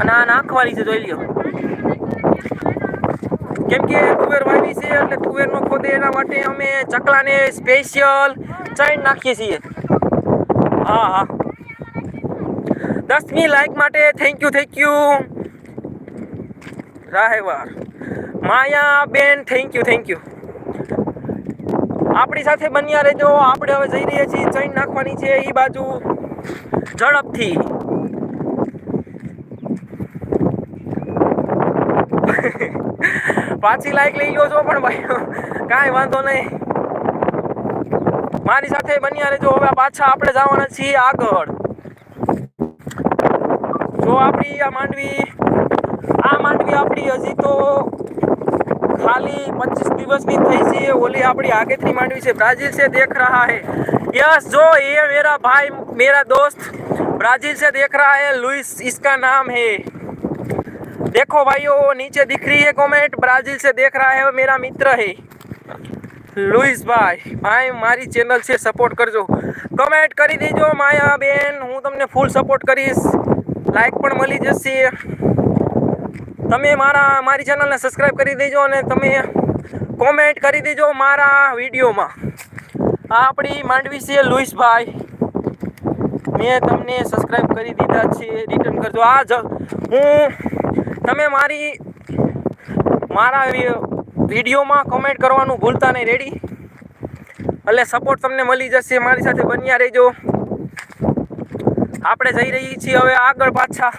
અને આ નાખવાની છે, જોઈ લ્યો. કેમ કે તુવેર વાવી છે, એટલે તુવેરનો ખોદે, એના માટે અમે ચકલાને સ્પેશિયલ ચણ નાખીએ છીએ. હા હા. દસમી લાઈક માટે thank you thank you રાહેવાર. Maya ben thank you thank you આપણી સાથે બન્યા રહેજો. આપણે હવે જઈ રહ્યા છીએ, ચણ નાખવાની છે એ બાજુ ઝડપથી. પાછી લાઈક લઈ લો છો પણ ભાઈ કાંઈ વાંધો નહીં મારી સાથે બન્યા રહેજો હવે પાછા આપણે જવાના છીએ આગળ જો આપણી આ માંડવી આ માંડવી આપણી હજી તો ખાલી પચીસ દિવસની થઈ છે ઓલી આપણી આગેતરી માંડવી છે બ્રાઝીલ से देख रहा है यस जो ये मेरा भाई मेरा दोस्त ब्राजील से देख रहा है लुइस इसका नाम है देखो भाइयों नीचे दिख रही है कमेंट ब्राजील से देख रहा है वो मेरा मित्र है લુઈસ ભાઈ ભાઈ મારી ચેનલ છે સપોર્ટ કરજો કમેન્ટ કરી દેજો માયા બેન હું તમને ફૂલ સપોર્ટ કરીશ લાઈક પણ મળી જશે તમે મારા મારી ચેનલને સબસ્ક્રાઈબ કરી દેજો અને તમે કોમેન્ટ કરી દેજો મારા વિડીયોમાં આ આપણી માંડવી છે લુઈસભાઈ મેં તમને સબસ્ક્રાઈબ કરી દીધા છે રિટર્ન કરજો આ જ હું તમે મારી, મારા વિડીયોમાં કમેન્ટ કરવાનું ભૂલતા નહીં. રેડી એટલે સપોર્ટ તમને મળી જશે. મારી સાથે બન્યા રહેજો. આપણે જઈ રહી છીએ હવે આગળ પાછા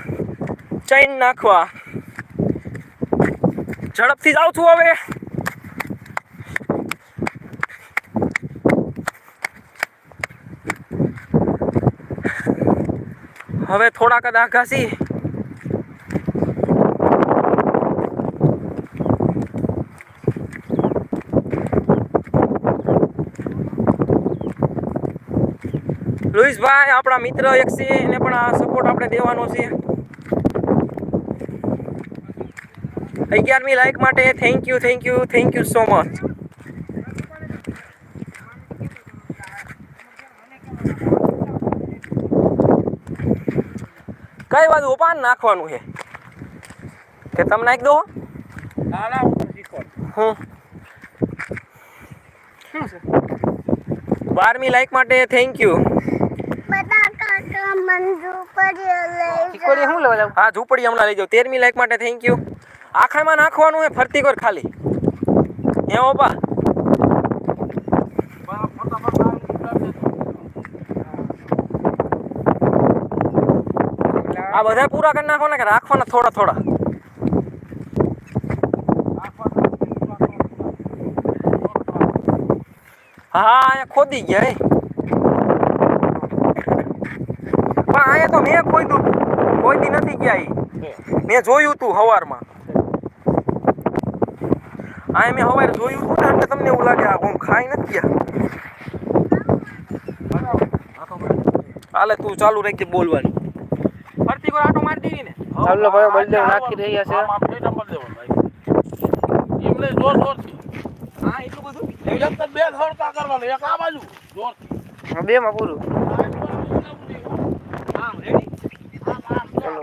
ચેન નાખવા. ઝડપથી જાઉં છું હવે. હવે થોડાક આઘાસી લુઈસભાઈ આપણા મિત્ર એક છે એને પણ આ સપોર્ટ આપણે દેવાનો છે. અગિયારમી લાઈક માટે thank you thank you thank you so much કઈ બાજુ પાન નાખવાનું છે? કે તમે નાખી દો? હું બારમી લાઈક માટે થેન્ક યુ મંજુ પડી લઈ ટીકોડી શું લેવા જાવ હા ઝૂંપડી હમણાં લઈ જાવ તેરમી લાઈક માટે થેન્ક યુ આખામાં નાખવાનું હે ફરતી કર ખાલી. હે ઓપા આ બધા પૂરા કરી નાખવાના કે રાખવાના થોડા થોડા? હા અહીંયા ખોદી ગયા હે પણ અહીંયા તો મેં ખોઈતું હતું કોઈ દી નથી ગયા ઈ. મેં જોયું તું હવારમાં. આ મેં હવારે જોયું તું ને એટલે તમને એવું લાગે આ હું ખાઈ નથી ગયા. હાલે તું ચાલુ રાખી બોલવાની. ફરતી વાર આટો મારી દેવી ને? ચાલો ભાઈ બળદેવ નાખી રહ્યા છે. એમને જોર જોરથી. હા એટલું બધું? એક જ બે ધોળકા કરવાનું એક આ બાજુ જોરથી. બે માં પૂરું.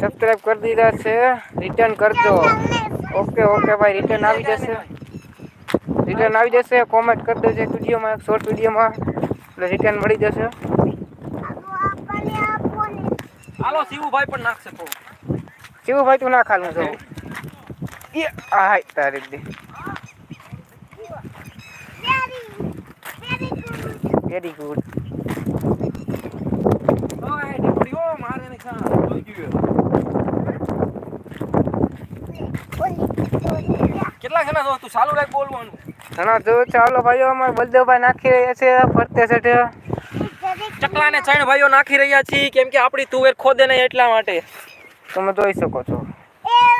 सब्सक्राइब कर दीदा से रिटर्न कर दो। ओके ओके भाई रिटर्न आ जैसे रिटर्न आ जैसे कमेंट कर दीजिए वीडियो में एक शॉर्ट वीडियो में रिटर्न मिली जैसे हेलो शिव भाई पर नाक से को शिव भाई तू ना खा लूँ ये आई तारिक दी वेरी गुड वेरी गुड ओए डिप्रियो मारे निकाल કેટલા જણા છો તું ચાલુ રાખ બોલવાનું. ઘણા જો ચાલો ભાઈઓ અમારે બલદેવભાઈ નાખી રહ્યા છે ફરતે સેઠે ચકલાને ચણ ભાઈઓ નાખી રહ્યા છીએ કેમ કે આપણી તુવેર ખોદે નહીં એટલા માટે. તમે જોઈ શકો છો.